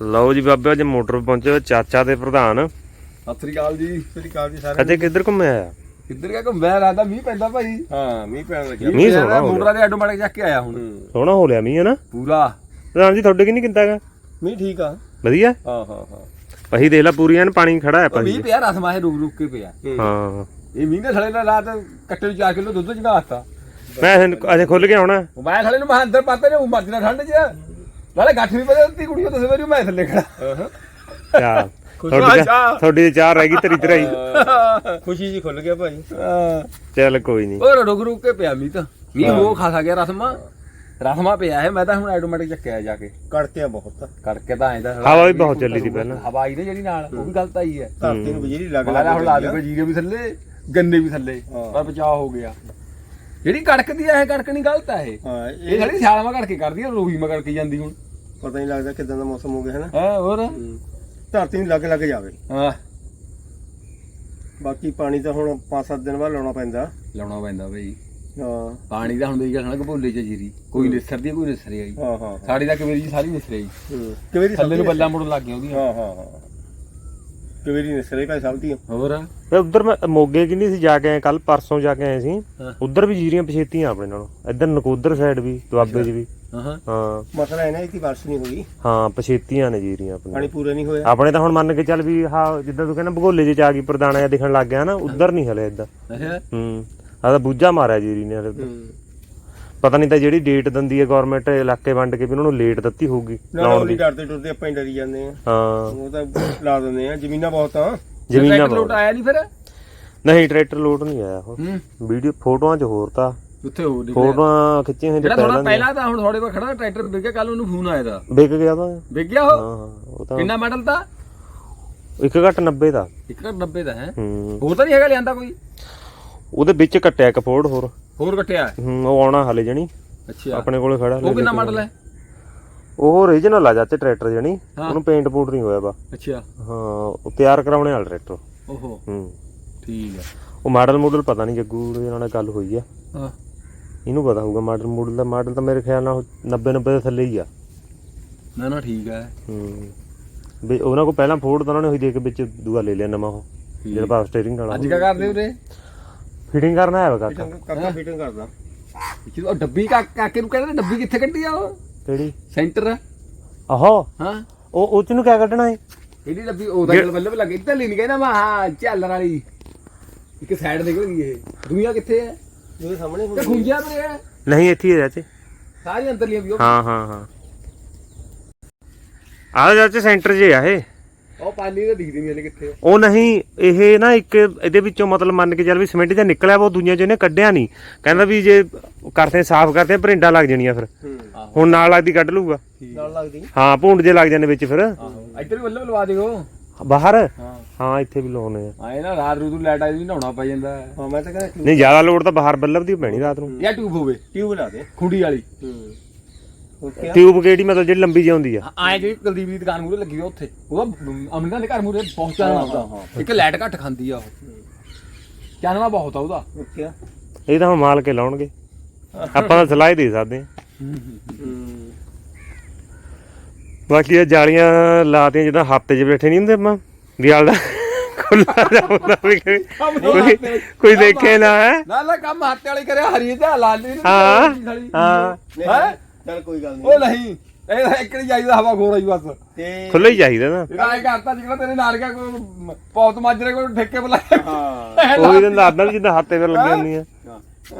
ਲਓ ਜੀ ਬਾਬੇ ਅੱਜ ਮੋਟਰ ਪਹੁੰਚੇ ਹੋਏ ਚਾਚਾ ਤੇ ਪ੍ਰਧਾਨ। ਸਤਿ ਸ੍ਰੀ ਅਕਾਲ ਜੀ ਸ੍ਰੀ ਅਕਾਲ ਜੀ ਸਾਰੇ ਅੱਜ ਕਿੱਧਰ ਘੁੰਮਿਆ ਆ? ਕਿੱਧਰ ਗਿਆ ਘੁੰਮਿਆ? ਰਾਤਾ ਮੀਂਹ ਪੈਂਦਾ ਭਾਈ। ਹਾਂ ਮੀਂਹ ਪੈਣ ਲੱਗਿਆ। ਮੀਂਹ ਸੋਹਣਾ ਗਿਆ। ਮੋਟਰਾਂ ਦੇ ਆਟੋਮੈਟਿਕ ਚੱਕ ਕੇ ਆਇਆ ਹੁਣ। ਸੋਹਣਾ ਹੋ ਲਿਆ ਮੀਂਹ ਹੈ ਨਾ? ਪੂਰਾ। ਪ੍ਰਧਾਨ ਜੀ ਤੁਹਾਡੇ ਕਿੰਨੀ ਕਿੰਦਾ ਗਾ ਮੀਂਹ ਠੀਕ ਆ। ਵਧੀਆ? ਹਾਂ ਹਾਂ ਹਾਂ। ਅਸੀਂ ਦੇਖ ਲਾ ਪੂਰੀ ਐਨ ਪਾਣੀ ਖੜਾ ਹੈ ਉਹ ਮੀਂਹ ਭਾਈ। ਪਿਆ ਰਸਮਾ ਇਹ ਰੁਕ ਰੁਕ ਕੇ ਪਿਆ। ਹਾਂ। ਇਹ ਮੀਂਹ ਨੇ ਥਲੇ ਨਾਲ ਰਾਤ ਕੱਟੇ ਨੂੰ 4 ਕਿਲੋ ਦੁੱਧ ਚੜਾਤਾ ਮੈਂ ਅਜੇ ਖੁੱਲ ਕੇ ਆਉਣਾ। ਉਹ ਮੈਂ ਥਲੇ ਨੂੰ ਮੈਂ ਅੰਦਰ ਪਾਤਾ ਨੇ ਮੱਜਣਾ ਠੰਡ ਚ ਨਾਲੇ ਗੱਠ ਵੀ ਪਤਾ ਦਿੱਤੀ ਕੁੜੀਆਂ ਦੱਸ ਵਾਰੀ ਮੈਂ ਥੱਲੇ ਖੜਾ। ਚਾਹ ਤੁਹਾਡੀ ਚਾਹ- ਤੁਹਾਡੀ ਚਾਹ ਰਹਿ ਗਈ ਤੇਰੀ ਤੇਰਾਈ ਖੁਸ਼ੀ ਜੀ ਖੁੱਲ ਗਿਆ ਭਾਈ। ਹਾਂ। ਚੱਲ ਕੋਈ ਨਹੀਂ ਉਹ ਰੁਕ ਰੁਕ ਕੇ ਪਿਆ ਮੀਂਹ ਤਾਂ। ਮੀਂਹ ਹੋ। ਖਾਸਾ ਗਿਆ ਰਸਮਾ। ਰਸਮਾ ਪਿਆ ਹੈ ਮੈਂ ਤਾਂ ਹੁਣ ਆਟੋਮੈਟਿਕ ਚੱਕਿਆ ਜਾ ਕੇ। ਕੜਕਿਆ ਬਹੁਤ ਕਰਕੇ ਤਾਂ ਐਂ ਤਾਂ ਹਵਾ ਵੀ ਬਹੁਤ ਚੱਲੀ ਸੀ ਪਹਿਲਾਂ। ਹਵਾ ਆਈ ਨੇ ਜਿਹੜੀ ਨਾਲ ਉਹ ਵੀ ਗਲਤ ਆਈ ਹੈ। ਧਰਤੀ ਨੂੰ ਬਿਜਲੀ ਲੱਗ ਮਾਲਾ ਹੁਣ ਲਾ ਲੱਗ ਦੇ ਜੀਰੇ ਵੀ ਥੱਲੇ ਗੰਨੇ ਵੀ ਥੱਲੇ। ਪਰ ਬਚਾਅ ਹੋ ਗਿਆ। ਜਿਹੜੀ ਕੜਕਦੀ ਆ ਇਹ ਕੜਕਣੀ ਗਲਤ ਆ ਇਹ। ਹਾਂ ਇਹ ਸਿਆਲਾਂ ਮਾ ਕੜਕੇ ਕਰਦੀ ਆ ਰੋਹੀ ਮਾ ਕੜਕੀ ਜਾਂਦੀ ਹੁਣ। ਪਤਾ ਨਹੀਂ ਲੱਗਦਾ ਕਿਦਾਂ ਦਾ ਮੌਸਮ ਹੋ ਗਿਆ ਹੈ ਨਾ ਹੈ। ਹੋਰ ਧਰਤੀ ਨੂੰ ਲੱਗ ਲੱਗ ਜਾਵੇ। ਹਾਂ। ਬਾਕੀ ਪਾਣੀ ਤਾਂ ਹੁਣ 5-7 ਦਿਨ ਬਾਅਦ ਲਾਉਣਾ ਪੈਂਦਾ। ਲਾਉਣਾ ਪੈਂਦਾ ਬਈ। ਹਾਂ। ਪਾਣੀ ਦਾ ਹੁਣ ਦੇਈ ਜਾਣਾ ਘਬੋਲੇ ਚ ਜੀਰੀ। ਕੋਈ ਨਿਸਰਦੀ ਆ, ਕੋਈ ਨਿਸਰੇ ਆਈ ਹਾਂ ਹਾਂ ਸਾਡੀ ਤਾਂ ਕਵੇਰੀ ਜੀ ਸਾਰੀ ਨਿਸਰੇ ਆਈ ਹੂੰ। ਕਿਵੇਂ ਦੀ ਥੱਲੇ ਨੂੰ ਬੱਲਾ ਮੁੜਨ ਲੱਗ ਗਿਆ ਉਹਦੀਆਂ। ਹਾਂ ਹਾਂ ਹਾਂ। ਕਿਵੇਂ ਦੀ ਨਿਸਰੇ ਭਾਈ ਸਭ ਦੀ ਹੋਰ? ਵੇ ਉਧਰ ਮੈਂ ਮੋਗੇ ਕਿੰਨੀ ਸੀ ਜਾ ਕੇ ਆਏ ਕੱਲ ਪਰਸੋਂ ਜਾ ਕੇ ਆਏ ਸੀ। ਹਾਂ। ਉਧਰ ਵੀ ਜੀਰੀਆਂ ਪਛੇਤੀਆਂ ਆਪਣੇ ਨਾਲੋਂ। ਇੱਧਰ ਨਕੋਦਰ ਸਾਈਡ ਵੀ ਦੁਆਬੇ 'ਚ ਵੀ। ਹਾਂ ਹਾਂ। ਮਸਲਾ ਇਹ ਨਾ ਕਿ ਬਾਰਿਸ਼ ਨਹੀਂ ਹੋਈ। ਹਾਂ ਪਛੇਤੀਆਂ ਨੇ ਜੀਰੀਆਂ ਆਪਣੇ ਪਾਣੀ ਪੂਰਾ ਨਹੀਂ ਹੋਇਆ। ਆਪਣੇ ਤਾਂ ਹੁਣ ਮੰਨ ਕੇ ਚੱਲ ਵੀ ਹਾਂ ਜਿੱਦਾਂ ਤੂੰ ਕਹਿੰਦਾ ਭਗੋਲੇ 'ਚ ਆ ਗਈ ਪ੍ਰਦਾਨਾ ਜਿਹਾ ਦਿਖਣ ਲੱਗ ਗਿਆ ਨਾ ਉਧਰ ਨਹੀਂ ਹਲੇ ਇਦਾਂ ਅੱਛਾ। ਹੂੰ। ਆ ਤਾਂ ਬੂਝਾ ਮਾਰਿਆ ਜੀਰੀ ਨੇ ਹਲੇ ਉੱਧਰ। ਹੂੰ। ਪਤਾ ਨਹੀਂ ਤਾਂ ਜਿਹੜੀ ਡੇਟ ਦਿੰਦੀ ਹੈ ਗਵਰਨਮੈਂਟ ਇਲਾਕੇ ਵੰਡ ਕੇ ਵੀ ਉਹਨਾਂ ਨੂੰ ਲੇਟ ਦਿੱਤੀ ਹੋਊਗੀ ਨਾ ਲਾਉਣ ਉਹਦੀ ਦੀ। ਡਰਦੇ ਡਰਦੇ ਆਪਾਂ ਹੀ ਡਰੀ ਜਾਂਦੇ ਆ। ਹਾਂ। ਉਹ ਤਾਂ ਲਾ ਦਿੰਦੇ ਆ ਜ਼ਮੀਨਾਂ ਬਹੁਤ ਆ। ਜ਼ਮੀਨਾਂ ਲੋਟ ਬਹੁਤ। ਆਇਆ ਨਹੀਂ ਫਿਰ? ਨਹੀਂ ਟਰੈਕਟਰ ਲੋਡ ਨਹੀਂ ਆਇਆ ਉਹ। ਹੂੰ। ਵੀਡੀਓ ਫੋਟੋਆਂ 'ਚ ਹੋਰ ਤਾਂ। ਉੱਥੇ ਹੋ ਨਿਕਲਿਆ ਫੋਟੋਆਂ ਖਿੱਚੀਆਂ ਹੋਈਆਂ ਜਿਹੜਾ ਥੋੜਾ ਪਹਿਲਾਂ ਤਾਂ ਹੁਣ ਥੋੜੇ ਕੋਲ ਖੜਾ ਟਰੈਕਟਰ ਵਿਕ ਗਿਆ ਕੱਲ ਉਹਨੂੰ ਫੋਨ ਆਇਆ ਦਾ ਵਿਕ ਗਿਆ ਤਾਂ। ਵਿਕ ਗਿਆ ਹਾਂ ਉਹ? ਹਾਂ, ਉਹ ਤਾਂ। ਕਿੰਨਾ ਮਾਡਲ ਤਾਂ ਇੱਕ ਘੱਟ 90 ਦਾ। 190 ਦਾ ਹੈ। ਹੂੰ। ਹੋਰ ਤਾਂ ਨਹੀਂ ਹੈਗਾ ਲਿਆਂਦਾ ਕੋਈ? ਉਹਦੇ ਵਿੱਚ ਕੱਟਿਆ ਇੱਕ ਫੋਰਡ ਹੋਰ। ਹੋਰ ਕੱਟਿਆ? ਹੂੰ ਉਹ ਆਉਣਾ ਹਲੇ ਜਣੀ। ਅੱਛਾ। ਆਪਣੇ ਕੋਲੇ ਖੜਾ ਹਲੇ ਉਹ ਕਿੰਨਾ ਮਾਡਲ ਹੈ? ਉਹ ਓਰੀਜਨਲ ਆ ਜਾਤੇ ਟਰੈਕਟਰ ਜਣੀ। ਹਾਂ। ਉਹਨੂੰ ਪੇਂਟ ਪੂਟ ਨਹੀਂ ਹੋਇਆ ਵਾ। ਅੱਛਾ। ਹਾਂ ਉਹ ਤਿਆਰ ਕਰਾਉਣੇ ਵਾਲਾ ਟਰੈਕਟਰ ਓਹੋ। ਹੂੰ। ਠੀਕ ਹੈ ਉਹ ਮਾਡਲ ਮੂਡਲ ਪਤਾ ਨਹੀਂ ਜੱਗੂ ਦੇ ਨਾਲ ਗੱਲ ਹੋਈ ਆ। ਹਾਂ। ਇਹਨੂੰ ਪਤਾ ਹੋਊਗਾ ਮਾਡਲ ਮੂਡਲ ਦਾ। ਮਾਡਲ ਤਾਂ ਮੇਰੇ ਖਿਆਲ ਨਾਲ 90 90 ਦੇ ਥੱਲੇ ਹੀ ਆ। ਨਾ ਨਾ ਠੀਕ ਹੈ ਹੂੰ। ਵੀ ਉਹਨਾਂ ਕੋ ਪਹਿਲਾਂ ਫੋਰਡ ਤਾਂ ਉਹਨਾਂ ਨੇ ਹੋਈ ਦੇ ਕੇ ਵਿੱਚ ਦੂਆ ਲੈ ਲਿਆ ਨਵਾਂ ਉਹ। ਜਿਹੜਾ ਪਾਵਰ ਸਟੀਅਰਿੰਗ ਵਾਲਾ ਅੱਜ ਕਾ ਕਰਦੇ ਉਰੇ? ਫਿਟਿੰਗ ਕਰਨਾ ਹੈ ਕਾਕਾ। ਕਾਕਾ ਫਿਟਿੰਗ ਕਰਦਾ। ਉਹ ਡੱਬੀ ਕਾ ਕਾਕੇ ਨੂੰ ਕਹਿੰਦੇ ਡੱਬੀ ਕਿੱਥੇ ਕੱਢੀ ਆ ਉਹ? ਕਿਹੜੀ? ਸੈਂਟਰ ਆਹੋ। ਹਾਂ। ਉਹ ਉਹ ਚ ਨੂੰ ਕਿਆ ਕੱਢਣਾ ਹੈ ਇਹਦੀ ਡੱਬੀ ਉਹਦਾ ਗੱਲ ਬੱਲੇ ਲੱਗੇ ਇੱਧਰ ਲਈ ਨਹੀਂ ਕਹਿੰਦਾ ਮੈਂ ਹਾਂ ਝਾਲਰ ਵਾਲੀ। ਇੱਕ ਸਾਈਡ ਨਿਕਲ ਗਈ ਇਹ। ਦੁਨੀਆ ਕਿੱਥੇ ਹੈ? ਉਹਦੇ ਸਾਹਮਣੇ ਤੇ ਖੁੰਝਿਆ ਤੇ ਹੈ। ਨਹੀਂ ਇੱਥੇ ਹੀ ਹੈ ਚਾਚੇ। ਸਾਰੀ ਅੰਦਰਲੀਆਂ ਵੀ ਉਹ ਹਾਂ ਹਾਂ ਹਾਂ। ਆਹ ਚਾਚੇ ਸੈਂਟਰ 'ਚ ਆ ਇਹ। ਉਹ ਪਾਣੀ ਤਾਂ ਦਿਖਦੀ ਨਹੀਂ ਹਲੇ ਕਿੱਥੇ ਉਹ ਨਹੀਂ ਇਹ ਨਾ ਇੱਕ ਇਹਦੇ ਵਿੱਚੋਂ ਮਤਲਬ ਮੰਨ ਕੇ ਚੱਲ ਵੀ ਸਿਮੈਂਟ ਜਾਂ ਨਿਕਲਿਆ ਵਾ ਉਹ ਦੁਨੀਆ 'ਚ ਇਹਨੇ ਕੱਢਿਆ ਨਹੀਂ। ਕਹਿੰਦਾ ਵੀ ਜੇ ਕਰਦੇ ਸਾਫ਼ ਕਰਦੇ ਭਰਿੰਡਾ ਲੱਗ ਜਾਣੀਆਂ ਫਿਰ। ਹੁਣ ਨਾਲ ਲੱਗਦੀ ਕੱਢ ਲੂਗਾ ਨਾਲ ਲੱਗਦੀ ਹਾਂ ਭੁੰਡ ਜੇ ਲੱਗ ਜਾਂਦੇ ਵਿੱਚ ਫਿਰ। ਆਹੋ। ਇੱਧਰ ਵੀ ਬੱਲੇ ਲਵਾ ਦਿਓ। ਬਾਹਰ? ਹਾਂ। ਹਾਂ ਇੱਥੇ ਵੀ ਲਾਉਣੇ ਆ। ਆਏ ਨਾ ਰਾਤ ਨੂੰ ਲਾਈਟ ਆਈ ਵੀ ਨਹਾਉਣਾ ਪੈ ਜਾਂਦਾ। ਹਾਂ ਮੈਂ ਤਾਂ ਕਹਿੰਦਾ ਨਹੀਂ ਜ਼ਿਆਦਾ ਲੋੜ ਤਾਂ ਬਾਹਰ ਬੱਲਬ ਦੀ ਪੈਣੀ ਰਾਤ ਨੂੰ। ਜਾਂ ਟਿਊਬ ਹੋਵੇ। ਟਿਊਬ ਲਾ ਦੇ। ਖੁੰਡੀ ਵਾਲੀ। ਹੂੰ। ਟਿਊਬ ਕਿਹੜੀ? ਮਤਲਬ ਜਿਹੜੀ ਲੰਬੀ ਜਿਹੀ ਹੁੰਦੀ ਆ। ਆਏ ਜਿਹੜੀ ਕੁਲਦੀਪ ਦੀ ਦੁਕਾਨ ਮੂਰੇ ਲੱਗੀ ਆ ਉੱਥੇ। ਉਹਦਾ ਅਮਰਿੰਦਾ ਦੇ ਘਰ ਮੂਰੇ ਬਹੁਤ ਚਾਨਣਾ ਉਹਦਾ ਇੱਕ ਲਾਈਟ ਘੱਟ ਖਾਂਦੀ ਆ ਉਹ। ਚਾਨਣਾ ਬਹੁਤ ਆ ਉਹਦਾ। ਓਕੇ ਇਹ ਤਾਂ ਹੁਣ ਮਾਲ ਕੇ ਲਾਉਣਗੇ। ਆਪਾਂ ਤਾਂ ਸਲਾਹ ਦੇ ਸਕਦੇ ਬਾਕੀ ਇਹ ਜਾਲੀਆਂ ਲਾਤੀਆਂ ਜਿੱਦਾਂ ਹੱਥ 'ਚ ਬੈਠੇ ਨਹੀਂ ਹੁੰਦੇ ਆਪਾਂ। ਵਿਆਲ ਦਾ ਖੁੱਲਾ ਜਾਂਦਾ ਵੀ ਕੋਈ ਕੋਈ- ਦੇਖੇ ਨਾ ਹੈ? ਨਾ ਨਾ ਕੰਮ ਹੱਥ ਵਾਲੀ ਕਰਿਆ ਹਰੀ ਤੇ ਲਾਲ ਹਾਂ। ਹੈ? ਚੱਲ ਕੋਈ ਗੱਲ ਉਹ ਨਹੀਂ ਨਹੀਂ ਇਹ ਇੱਕ ਨਹੀਂ ਜਾਈਦਾ ਹਵਾ ਖੋਰ ਆਈ ਬਸ। ਤੇ ਖੁੱਲਾ ਹੀ ਚਾਹੀਦਾ ਨਾ। ਇਹਦਾ ਇਹ ਕਰਤਾ ਜਿਹੜਾ ਤੇਰੇ ਨਾਲ ਗਿਆ ਕੋਈ ਪੌਤ ਮਾਜਰੇ ਕੋਈ ਠੇਕੇ ਬੁਲਾਇਆ ਹਾਂ। ਕੋਈ ਦਿਨ ਦੱਸਦਾ ਵੀ ਜਿੱਦਾਂ ਹੱਥੇ ਫਿਰ ਲੱਗੀ ਹੁੰਦੀਆਂ।